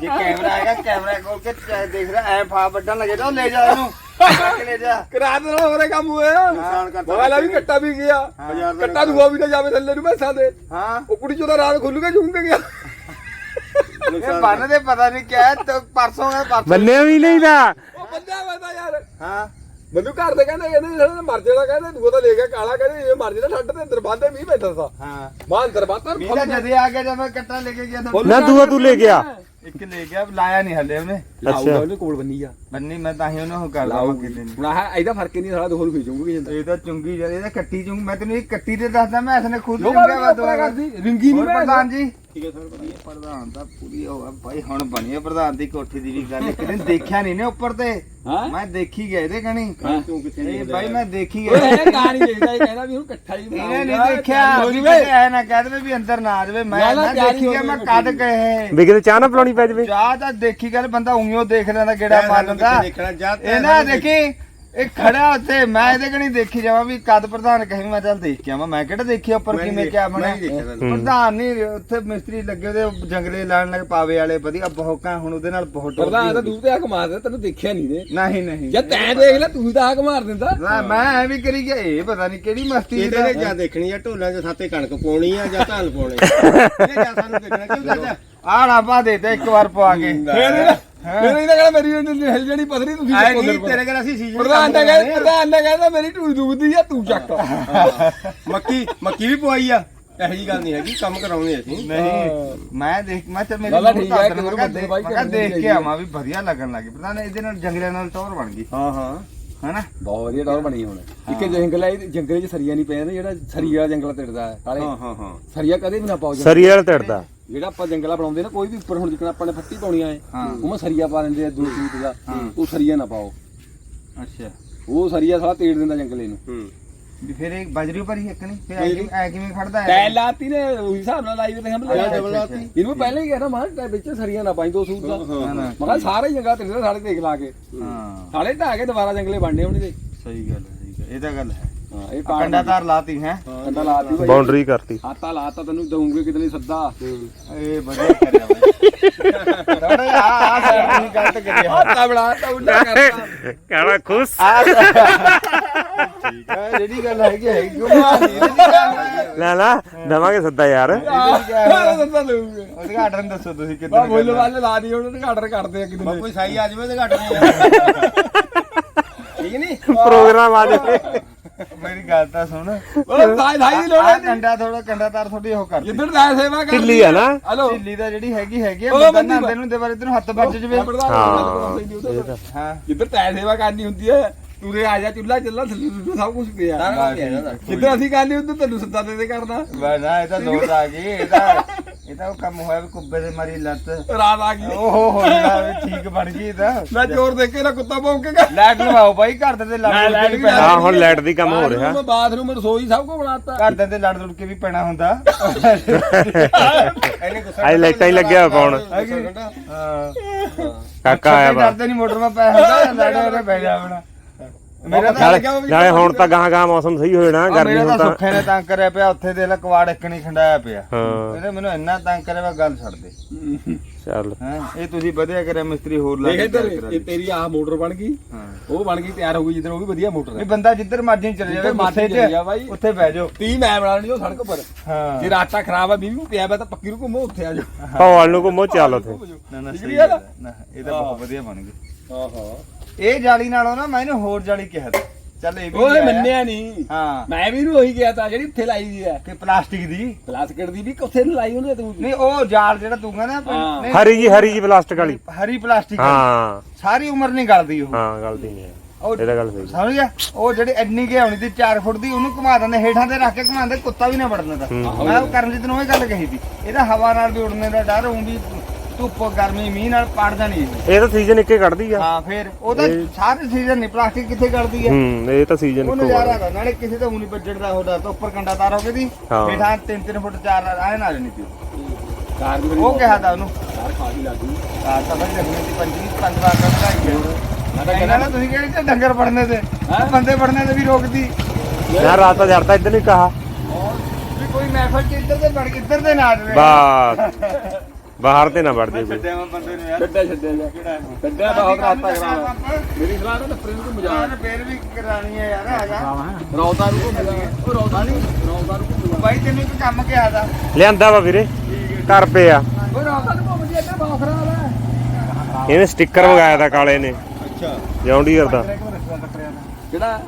ਜੇ ਕੈਮਰਾ ਆਏਗਾ ਕੈਮਰਾ ਖੋਲ ਕੇ ਦੇਖ ਰਿਹਾ ਐ ਫਾ ਵੱਡਣ ਲੱਗੇ ਤਾਂ ਲੈ ਜਾ ਇਹਨੂੰ। ਚੱਕ ਲੈ ਜਾ। ਕਰਾ ਦੇ ਨਾਲ ਹੋਰੇ ਕੰਮ ਹੋਇਆ। ਵਾਲਾ ਵੀ ਕੱਟਾ ਵੀ ਗਿਆ। ਕੱਟਾ ਦੂਆ ਵੀ ਨਾ ਜਾਵੇ ਥੱਲੇ ਨੂੰ ਮੈਸਾਂ ਦੇ। ਹਾਂ। ਉਹ ਕੁੜੀ ਚੋਂ ਤਾਂ ਰਾਤ ਖੁੱਲ ਕੇ ਕੇ ਗਿਆ। ਇਹ ਬੰਨ ਦੇ ਪਤਾ ਨਹੀਂ ਕਿਆ ਹੈ, ਤੇ ਪਰਸੋਂ ਹੈ ਪਰਸੋਂ ਮੰਨਿਆ ਵੀ ਨਹੀਂ ਦਾ ਉਹ ਬੰਦਾ ਵਦਾ ਯਾਰ। ਹਾਂ। ਮੈਨੂੰ ਘਰ ਦੇ ਕਹਿੰਦੇ ਕਹਿੰਦੇ ਜਿਹੜਾ ਮਰ ਜਾਣਾ ਕਹਿੰਦੇ ਦੂਆ ਤਾਂ ਲੈ ਗਿਆ ਕਾਲਾ ਕਹਿੰਦੇ ਇਹ ਮਰ ਜਾਣਾ ਠੰਡ ਦੇ ਅੰਦਰ ਬਾਂਦੇ ਮੀਂਹ ਪੈਂਦਾ ਸੀ ਹਾਂ। ਮਾਂ ਅੰਦਰ ਬਾਤਾਂ ਮੀਲਾ ਜਦੇ ਆ ਗਿਆ ਜਦ ਮੈਂ ਕੱਟਾ ਲੈ ਕੇ ਗਿਆ ਤਾਂ ਨਾ ਦੂਆ ਤੂੰ ਲੈ ਗਿਆ। ਇੱਕ ਲੈ ਗਿਆ ਲਾਇਆ ਨਹੀਂ ਹੱਲੇ ਉਹਨੇ। ਲਾਊਗਾ ਉਹਨੇ ਕੋਲ ਬੰਨੀ ਆ। ਬੰਨੀ ਮੈਂ ਤਾਂ ਹੀ ਉਹਨੂੰ ਕਰ ਲਾਵਾਂ ਕਿਤੇ ਨਹੀਂ ਹੁਣ ਆਹ ਇਹਦਾ ਫ਼ਰਕ ਹੀ ਨਹੀਂ ਸਾਲਾ ਦੋਹਲ ਖਿਚੂਗੀ ਜਾਂਦਾ ਇਹ ਤਾਂ ਚੁੰਗੀ ਜਦ ਇਹਦਾ ਕੱਟੀ ਚੁੰਗ ਮੈਂ ਤੈਨੂੰ ਇਹ ਕੱਟੀ ਤੇ ਦੱਸਦਾ ਮੈਂ ਇਸਨੇ ਖੁਦ ਚੁੰਗਿਆ ਵਾ ਕਰਦੀ ਰਿੰਗੀ ਨਹੀਂ ਮੈਂ ਪ੍ਰਧਾਨ ਜੀ? ਠੀਕ ਹੈ ਸਰ ਪ੍ਰਧਾਨ ਤਾਂ ਪੂਰੀ ਹੋ ਗਿਆ ਭਾਈ ਹੁਣ ਬਣੀ ਹੈ ਪ੍ਰਧਾਨ ਦੀ ਕੋਠੀ ਦੀ ਵੀ ਗੱਲ। ਇੱਕ ਦਿਨ ਦੇਖਿਆ ਨਹੀਂ ਨੇ ਉੱਪਰ ਤੇ। ਹਾਂ? ਮੈਂ ਦੇਖੀ ਗਿਆ ਇਹਦੇ ਕਣੀ। ਤੂੰ ਇਹ ਭਾਈ ਮੈਂ ਦੇਖੀ ਓਏ ਗਿਆ ਇਹ ਕਹਾਣੀ ਦੇਖਦਾ ਇਹ ਕਹਿੰਦਾ ਵੀ ਹੁਣ ਇਕੱਠਾ ਹੀ ਇਹਨੇ ਨਹੀਂ ਦੇਖਿਆ। ਵੀ ਐ ਨਾ ਕਹਿ ਦੇਵੇ ਵੀ ਅੰਦਰ ਨਾ ਆ ਜਾਵੇ। ਮੈਂ ਨਾ, ਦੇਖੀ ਹੋ ਗਿਆ ਗਈ ਮੈਂ ਵੱਡੀ। ਕਦ ਕਹੇ ਵੀ ਕਿਤੇ ਚਾਹ ਨਾ ਪਲਾਉਣੀ ਪੈ ਜਵੇ। ਚਾਹ ਤਾਂ ਦੇਖੀ ਗੱਲ ਬੰਦਾ ਉਈਓ ਦੇਖ ਲੈਂਦਾ ਗੇੜਾ ਮਾਰ ਲੈਂਦਾ ਇਹ ਨਾ ਦੇਖੀ। ਇਹ ਖੜਾ ਉੱਥੇ ਮੈਂ ਇਹਦੇ ਕਣੀ ਦੇਖੀ ਜਾਵਾਂ ਵੀ ਕਦ ਪ੍ਰਧਾਨ ਕਹੀ ਮੈਂ ਚੱਲ ਦੇਖ ਕੇ ਆਵਾਂ। ਮੈਂ ਕਿਹੜਾ ਦੇਖਿਆ ਉੱਪਰ ਕਿਵੇਂ ਕਿਆ ਬਣਿਆ ਪ੍ਰਧਾਨ ਨਹੀਂ ਉੱਥੇ ਮਿਸਤਰੀ ਲੱਗੇ ਉਹਦੇ ਜੰਗਲੇ ਲਾਣ ਲੱਗ ਪਾਵੇ ਵਾਲੇ ਵਧੀਆ ਬਹੋਕਾਂ ਹੁਣ ਉਹਦੇ ਨਾਲ ਬਹੁਤ ਪ੍ਰਧਾਨ ਤਾਂ ਦੂਰ ਤੇ ਹੱਕ ਮਾਰਦਾ ਤੈਨੂੰ ਦੇਖਿਆ ਨਹੀਂ ਨੇ ਨਹੀਂ ਨਹੀਂ। ਜੇ ਤੈਂ ਦੇਖ ਲੈ ਤੂੰ ਤਾਂ ਹੱਕ ਮਾਰ ਦਿੰਦਾ। ਨਾ, ਮੈਂ ਐ ਵੀ ਕਰੀ ਗਿਆ ਇਹ ਪਤਾ ਨਹੀਂ ਕਿਹੜੀ ਮਸਤੀ ਇਹਦੇ ਨੇ ਜਾਂ ਦੇਖਣੀ ਆ ਢੋਲਾਂ 'ਚ ਸਾਤੇ ਕਣਕ ਪਾਉਣੀ ਆ ਜਾਂ ਧਾਨ ਪਾਉਣੇ ਇਹ ਜਾਂ ਸਾਨੂੰ ਦੇਖਣਾ ਕਿਉਂ ਚਾਚਾ ਆਹ ਰਾਬਾ ਦੇ ਤੇ ਇੱਕ ਵਾਰ ਪਵਾ ਕੇ। ਮੇਰੇ ਮੇਰੇ ਇਹਦਾ ਕਹਿੰਦਾ ਮੇਰੀ ਹਿਲ ਜਣੀ ਪਥਰੀ ਤੁਸੀਂ ਚੱਕੋ ਨਹੀਂ ਤੇਰੇ ਕੋਲ ਅਸੀਂ ਸੀਜ਼ਨ ਪ੍ਰਧਾਨ ਦਾ ਕਹਿੰਦਾ ਪ੍ਰਧਾਨ ਦਾ ਕਹਿੰਦਾ ਮੇਰੀ ਟੂਈ ਦੁਖਦੀ ਆ ਤੂੰ ਚੱਕ। ਮੱਕੀ ਮੱਕੀ ਵੀ ਪਵਾਈ ਆ। ਇਹੋ ਜੀ ਗੱਲ ਨਹੀਂ ਹੈਗੀ ਕੰਮ ਕਰਾਉਣੇ ਅਸੀਂ। ਨਹੀਂ। ਮੈਂ ਦੇਖ ਮੈਂ ਤਾਂ ਮੇਰੀ ਹੈ, ਦੱਸ ਕਿਧਰੋਂ ਮੈਂ ਦੇਖ- ਕਰਨੀ ਕੇ ਆਵਾਂ ਵੀ ਵਧੀਆ ਲੱਗਣ ਲੱਗੀ ਪ੍ਰਧਾਨ ਇਹਦੇ ਨਾਲ ਜੰਗਲਿਆਂ ਨਾਲ ਟੌਰ ਬਣ ਗਈ। ਹਾਂ ਹਾਂ। ਹਨਾ? ਬਹੁਤ ਵਧੀਆ ਟੌਰ ਬਣੀ ਹੁਣ। ਇੱਕ ਜੰਗਲ ਹੈ ਜੰਗਲ 'ਚ ਸਰੀਆ ਨਹੀਂ ਪੈਂਦਾ ਜਿਹੜਾ ਸਰੀਆ ਜੰਗਲ ਤਿੜਦਾ ਹੈ। ਹਾਂ ਹਾਂ ਹਾਂ। ਸਰੀਆ ਕਦੇ ਵੀ ਨਾ ਪਾਓ ਜੰਗਲ। ਸਰੀਆ ਤੜਦਾ। ਜਿਹੜਾ ਆਪਾਂ ਜੰਗਲਾ ਬਣਾਉਂਦੇ ਨਾ ਕੋਈ ਵੀ ਉੱਪਰ ਹੁਣ ਜਿੱਕਣਾ ਆਪਾਂ ਨੇ ਫੱਟੀ ਪਾਉਣੀਆਂ ਐ ਹਾਂ। ਉਹ ਮੈਂ ਸਰੀਆ ਪਾ ਦਿੰਦੇ ਆ ਦੂਰ ਦੂਰ ਦਾ। ਉਹ ਸਰੀਆ ਨਾ ਪਾਓ। ਅੱਛਾ। ਉਹ ਸਰੀਆ ਸਾਲਾ ਤੇੜ ਦਿੰਦਾ ਜੰਗਲੇ ਨੂੰ। ਹੂੰ। ਵੀ ਫਿਰ ਬਜਰੀ ਉੱਪਰ ਹੀ ਇੱਕ ਨਹੀਂ? ਫਿਰ ਐ ਕਿਵੇਂ- ਖੜਦਾ ਹੈ ਲਾਤੀ ਨੇ ਉਹੀ ਹਿਸਾਬ ਨਾਲ ਲਾਈ ਤੇ ਹਮ ਲਾਤੀ ਇਹਨੂੰ ਪਹਿਲਾਂ ਹੀ ਕਹਿਣਾ ਮਾਂ ਵਿੱਚ ਸਰੀਆ ਨਾ ਪਾਈ ਦੋ ਸੂਟ ਦਾ। ਮੈਂ ਕਿਹਾ ਸਾਰੇ ਜੰਗਲਾ ਤੇੜੇ ਸਾਡੇ ਦੇਖ ਲਾ ਕੇ। ਹਾਂ। ਸਾਲੇ ਢਾ ਕੇ ਦੁਬਾਰਾ ਜੰਗਲੇ ਬਣਨੇ ਇਹਦੇ ਸਹੀ ਗੱਲ ਹੈ। ਇਹ ਤਾਂ ਗੱਲ ਹੈ। ਹਾਂ ਇਹ ਆਹ ਕੰਡਾ ਤਾਰ ਲਾਤੀ ਹੈ? ਕੰਡਾ ਲਾਤੀ ਭਾਈ। ਬਾਉਂਡਰੀ ਕਰਤੀ। ਆਤਾ ਲਾਤਾ ਤੈਨੂੰ ਦਊਂਗੇ ਕਿਤੇ ਸੱਦਾ। ਇਹ ਵਧੀਆ ਕਰਿਆ ਬਾਈ ਥੋੜਾ ਆ ਆ ਸਾਈਡ ਨਹੀਂ ਗਲਤ ਕਰਿਆ। ਆਤਾ ਬਣਾਤਾ ਉੱਡਾ ਕਰਤਾ। ਕਾਲਾ ਖੁਸ਼। ਆ ਠੀਕ ਹੈ ਜਿਹੜੀ ਗੱਲ ਹੈਗੀ ਲੈ ਲਾ ਦਵਾਂਗੇ ਸੱਦਾ ਯਾਰ। ਸੱਦਾ ਦਊਂਗੇ। ਉਦਘਾਟਨ ਦੱਸੋ ਤੁਸੀਂ ਬਾ ਕਿੱਦਾਂ ਬੋਲ ਵਾਲੇ ਲਾ ਦੀ ਉਹਨੂੰ ਘਾਟਰ ਕਰਦੇ ਆ ਕਿਤੇ ਬਾ ਕੋਈ ਸਾਈ ਆ ਜਾਵੇ ਤੇ ਘੱਟ ਨਹੀਂ ਠੀਕ ਨਹੀਂ? ਪ੍ਰੋਗਰਾਮ ਆ ਜਾਵੇ। ਮੇਰੀ ਗੱਲ ਤਾਂ ਸੁਣ। ਉਹ ਸਾਈ ਸਾਈ ਦੀ ਲੋੜ ਆ ਹੈ ਕੰਡਾ ਥੋੜਾ ਕੰਡਾ ਤਾਰ ਥੋੜੀ ਉਹ ਕਰ ਜਿੱਧਰ ਤੈ ਸੇਵਾ ਕਰ ਢਿੱਲੀ ਆ ਨਾ। ਹਲੋ। ਢਿੱਲੀ ਦਾ ਜਿਹੜੀ ਹੈਗੀ ਹੈਗੀ ਆ ਉਹ ਬੰਦਾ ਨਾਂਦੇ ਨੂੰ ਦੇ ਬਾਰੇ ਤੈਨੂੰ ਹੱਥ ਵੱਜ ਜਵੇ। ਹਾਂ। ਹਾਂ। ਜਿੱਧਰ ਤੈ ਸੇਵਾ ਕਰਨੀ ਹੁੰਦੀ ਹੈ ਤੂਰੇ ਆ ਜਾ ਚੁੱਲਾ ਚੱਲਾ ਥੱਲੇ ਸਭ ਕੁਝ ਪਿਆ। ਸਾਰਾ ਕੁਝ ਪਿਆ ਇਹਨਾਂ ਦਾ। ਜਿੱਦਾਂ ਅਸੀਂ ਕਹਿੰਦੇ ਉਦੋਂ ਤੈਨੂੰ ਸੱਦਾ ਦੇ ਦੇ ਕਰਨਾ। ਬਸ ਨਾ ਇਹ ਤਾਂ ਆ ਗਈ ਇਹ ਤਾਂ ਇਹ ਤਾਂ ਉਹ ਕੰਮ ਹੋਇਆ ਵੀ ਕੁੱਬੇ ਦੇ ਮਾਰੀ ਲੱਤ। ਰਾਤ ਆ ਗਈ। ਓਹੋ ਹੋ ਗਿਆ ਠੀਕ ਬਣ ਗਈ ਤਾਂ। ਮੈਂ ਜ਼ੋਰ ਦੇ ਕੇ ਨਾ ਕੁੱਤਾ ਭੌਂਕੇਗਾ ਲਾਈਟ ਲਵਾਓ ਬਾਈ ਘਰ ਦੇ ਤੇ ਲੜ ਮੈਂ ਲੁੜ ਕੇ ਲਾਈਟ ਵੀ ਪੈਣਾ। ਹਾਂ ਹੁਣ ਲਾਈਟ ਦੀ ਕੰਮ ਹੋ ਰਿਹਾ। ਬਾਥਰੂਮ ਰਸੋਈ ਸਭ ਕੁਝ ਬਣਾਤਾ। ਘਰ ਦੇ ਤੇ ਲੜ ਲੁੜ ਕੇ ਵੀ ਪੈਣਾ ਹੁੰਦਾ। ਇਹਨੇ ਗੁੱਸਾ ਅੱਜ ਲਾਈਟਾਂ ਹੀ ਲੱਗਿਆ ਪਾਉਣ ਹਾਂ? ਕਾਕਾ ਆਇਆ ਵਾ। ਡਰਦੇ ਨਹੀਂ ਮੋਟਰ ਮਾ ਪੈ ਹੁੰਦਾ ਲੜ ਉਹਨੇ ਪੈ ਜਾ ਆਪਣਾ। ਮੇਰਾ ਤਾਂ ਨਾਲੇ ਨਾਲੇ ਹੁਣ ਤਾਂ ਗਾਂ ਗਾਂ ਮੌਸਮ ਸਹੀ ਹੋ ਜਾਣਾ ਗਰਮੀ ਮੇਰਾ ਹੁਣ ਤਾਂ ਤਾਂ ਸੁੱਖੇ ਨੇ ਤੰਗ ਕਰਿਆ ਪਿਆ ਉੱਥੇ ਦੇ ਲੈ ਕਵਾੜ ਇੱਕ ਨਹੀਂ ਖੰਡਾਇਆ ਪਿਆ। ਹਾਂ। ਇਹਨੇ ਮੈਨੂੰ ਇੰਨਾ ਤੰਗ ਕਰਿਆ ਵਾ ਗੱਲ ਛੱਡ ਦੇ। ਚੱਲ। ਹੈ ਇਹ ਤੁਸੀਂ ਵਧੀਆ ਕਰਿਆ ਮਿਸਤਰੀ ਹੋਰ ਲਾ ਦੇਖ ਕੇ ਇੱਧਰ ਤਿਆਰ ਕਰਾ ਇਹ ਤੇਰੀ ਆਹ ਮੋਟਰ ਬਣ ਗਈ। ਹਾਂ। ਉਹ ਬਣ ਗਈ ਤਿਆਰ ਹੋ ਗਈ ਜਿੱਧਰ ਉਹ ਵੀ ਵਧੀਆ ਮੋਟਰ ਇਹ ਹੈ ਬੰਦਾ ਜਿੱਧਰ ਮਰਜ਼ੀ ਚਲੇ ਜਾਵੇ ਜਿੱਧਰ ਮਰਜ਼ੀ ਗੁੱਸੇ ਚਲੇ ਜਾ ਬਾਈ। 'ਚ ਉੱਥੇ ਬਹਿ ਜਾਓ। ਤੀ ਮੈਂ ਬਣਾਣੀ ਉਹ ਸੜਕ ਪਰ ਹਾਂ। ਜੇ ਰਾਟਾ ਖਰਾਬ ਆ ਬੀਬੀ ਪਿਆ ਵਾ ਤਾਂ ਪੱਕੀ ਨੂੰ ਘੁੰਮੋ ਉੱਥੇ ਆ ਜਾ ਭੌਲ ਨੂੰ ਘੁੰਮੋ ਚੱਲ ਉੱਥੇ। ਨਾ ਨਾ ਸਹੀ ਗੱਲ। ਨਾ ਇਹ ਤਾਂ ਬਹੁਤ ਵਧੀਆ ਬਣ ਗਈ। ਹਾਂ ਹਾਂ ਇਹ ਜਾਲੀ ਨਾਲੋਂ ਨਾ ਮੈਂ ਇਹਨੂੰ ਹੋਰ ਜਾਲੀ ਕਿਹਾ ਤਾ ਚੱਲ ਇਹ ਵੀ ਉਹਨੇ ਲਿਆਇਆ। ਮੰਨਿਆ ਨਹੀਂ ਹਾਂ। ਮੈਂ ਵੀ ਨੂੰ ਉਹੀ ਗਿਆ ਤਾਂ ਜਿਹੜੀ ਉੱਥੇ ਲਾਈ ਦੀ ਹੈ ਕਿ ਪਲਾਸਟਿਕ ਦੀ। ਪਲਾਸਟਿਕ ਦੀ ਵੀ ਕਿੱਥੇ ਨੂੰ ਲਾਈ ਉਹਨੇ ਤੂੰ? ਨਹੀਂ ਉਹ ਜਾਲ ਜਿਹੜਾ ਤੂੰ ਕਹਿੰਦਾ ਹਾਂ। ਨਹੀਂ, ਹਰੀ ਜੀ ਹਰੀ ਜੀ ਪਲਾਸਟਿਕ ਵਾਲੀ। ਹਰੀ ਪਲਾਸਟਿਕ ਹਾਂ। ਸਾਰੀ ਉਮਰ ਨਹੀਂ ਗਲਦੀ ਉਹ। ਹਾਂ ਗਲਤੀ ਨਹੀਂ ਉਹ ਇਹਦਾ ਗੱਲ ਸਹੀ ਸਮਝ ਗਿਆ? ਉਹ ਜਿਹੜੀ ਐਡਨੀ ਕੇ ਹੋਣੀ ਸੀ 4 ਫੁੱਟ ਦੀ ਉਹਨੂੰ ਘੁਮਾ ਦਿੰਦੇ ਹੇਠਾਂ ਤੇ ਰੱਖ ਕੇ ਘੁਮਾਉਂਦੇ ਕੁੱਤਾ ਵੀ ਨਾ ਵੜਨ ਦਾ ਹੂੰ। ਮੈਂ ਉਹ ਕਰਨਜੀਤ ਨੂੰ ਇਹ ਗੱਲ ਕਹੀ ਸੀ। ਇਹਦਾ ਹਵਾ ਨਾਲ ਵੀ ਉੜਨੇ ਦਾ ਡਰ ਹੋਂ ਵੀ ਧੁੱਪ ਗਰਮੀ ਮੀਂਹ ਨਾਲ ਪੜਦਾ ਨਹੀਂ ਇਹ। ਤਾਂ ਸੀਜ਼ਨ ਇੱਕੇ ਕੱਢਦੀ ਆ। ਹਾਂ ਫਿਰ ਉਹ ਤਾਂ ਸਾਰੇ ਸੀਜ਼ਨ ਨਹੀਂ ਪਲਾਸਟਿਕ ਕਿੱਥੇ ਗੜਦੀ ਹੈ? ਹੂੰ ਇਹ ਤਾਂ ਸੀਜ਼ਨ ਉਹ ਇੱਕੋ ਨਜ਼ਾਰਾ ਆ ਨਾਲੇ ਕਿਸੇ ਤੋਂ ਨਹੀਂ ਵੱਜੜਦਾ ਉਹਦਾ ਤਾਂ ਉੱਪਰ ਕੰਡਾ ਤਾਰ ਹੋ ਗਈ ਦੀ ਹਾਂ। ਹੇਠਾਂ 3-3 ਫੁੱਟ 4 ਆਏ ਨਾ ਤੀ ਕਾਰ ਦੀ ਉਹ ਕਿਹਾ ਤਾਂ ਉਹਨੂੰ। ਕਾਰ ਖਾ ਵੀ ਲੱਗੀ ਆ ਤਾਂ ਬਈ ਲੱਗਣੀ ਸੀ ਪੰਜੀ ਪੰਜ ਵਾਰ ਦਾ ਹੈ। ਮੈਂ ਤਾਂ ਨਾਲ ਤੁਸੀਂ ਕਿਹੜੇ ਤੇ ਡੰਗਰ ਪੜਨੇ ਤੇ? ਹੈਂ? ਬੰਦੇ ਪੜਨੇ ਤੇ ਵੀ ਰੋਕਦੀ। ਮੈਂ ਰਾਤ ਦਾ ਜੜਤਾ ਇੱਧਰ ਨਹੀਂ ਕਹਾ। ਵੀ ਕੋਈ ਮਹਿਫਲ ਚ ਇੱਧਰ ਕੇ ਇੱਧਰ ਤੇ ਨਾ ਆਵੇ ਬਸ। ਬਾਹਰ ਤੇ ਨਾ ਵੜ ਜੇ ਕੋਈ। ਛੱਡਿਆ ਮੈਂ ਬੰਦੇ ਨੂੰ ਯਾਰ ਛੱਡਿਆ ਛੱਡਿਆ ਜਾ ਛੱਡਿਆ ਤਾਂ ਹੋਰ ਰਾਤਾ ਕਰਾਵਾ ਮੇਰੀ ਸਲਾਹ ਨਾ ਫਰੇਮ ਨੂੰ ਮਜ਼ਾ ਯਾਰ ਫੇਰ ਵੀ ਕਰਾਣੀ ਹੈ ਯਾਰ ਆ ਜਾ। ਰੌਦਾ ਨੂੰ ਘੁੰਮ ਜਾ ਉਹ ਰੌਦਾ ਨਹੀਂ ਰੌਦਾ ਨੂੰ ਘੁੰਮ ਜਾ ਬਾਈ ਤੈਨੂੰ ਇੱਕ ਕੰਮ ਕਿਹਾ ਦਾ ਲਿਆਂਦਾ ਵਾ ਵੀਰੇ ਘਰ ਪਿਆ। ਉਹ ਰੌਦਾ ਨੂੰ ਘੁੰਮ ਜਾ ਇੱਧਰ ਬਹੁਤ ਖਰਾਬ ਹੈ? ਇਹਨੇ ਸਟicker ਮੰਗਾਇਆ ਤਾਂ ਕਾਲੇ ਨੇ। ਅੱਛਾ। ਜੌਂਡੀਅਰ ਦਾ। ਜਿਹੜਾ